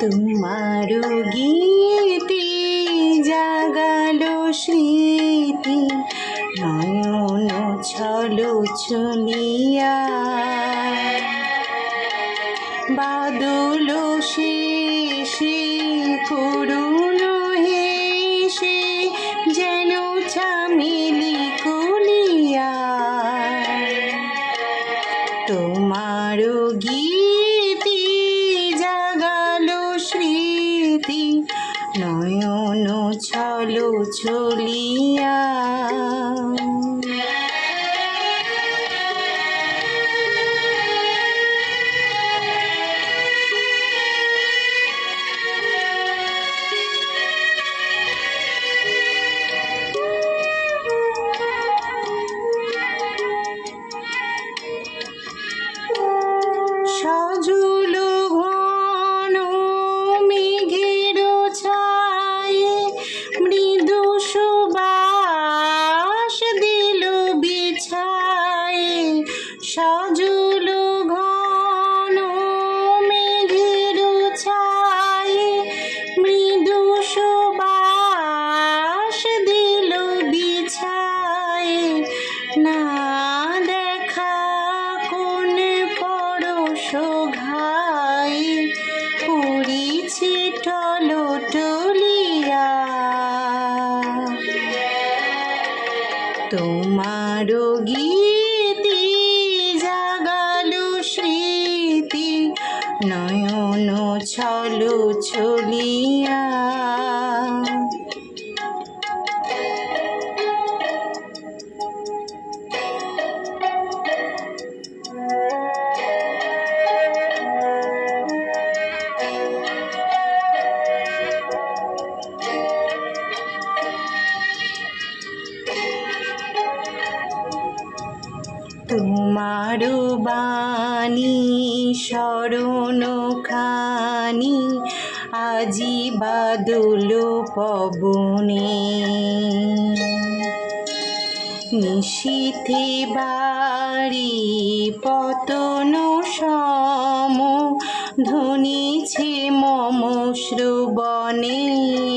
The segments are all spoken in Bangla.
তোমার গীতি জাগালো স্মৃতি নয়ন ছলো চলিয়া বাদল শেষে করুণ হেসে যেন চামেলি চলিয়া তোমার গীতি জাগালু স্মৃতি। নয়ন ছলো ছলিয়া। তোমার বাণী শরণ খানি আজি বাদল পবনে। নিশীথে বাড়ি পতন সম ধ্বনিছে মম শ্রবণে।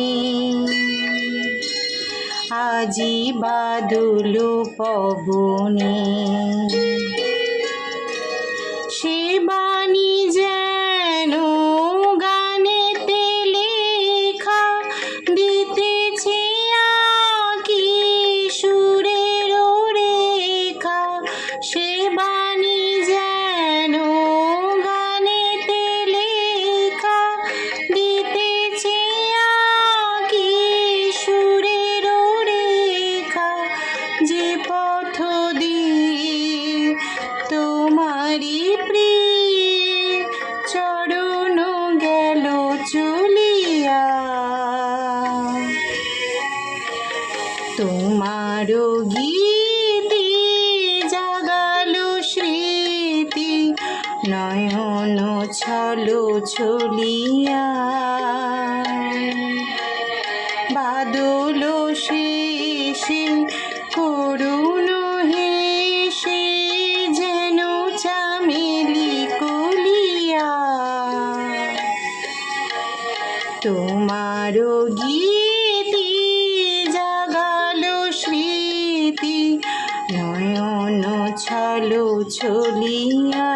আজি বাদল পবনে। সে চলিয়া। তোমার গীতি জাগালো স্মৃতি নয়ন ছলো ছলিয়া তোমার গীতি জাগালো স্মৃতি নয়ন ছলো ছলিয়া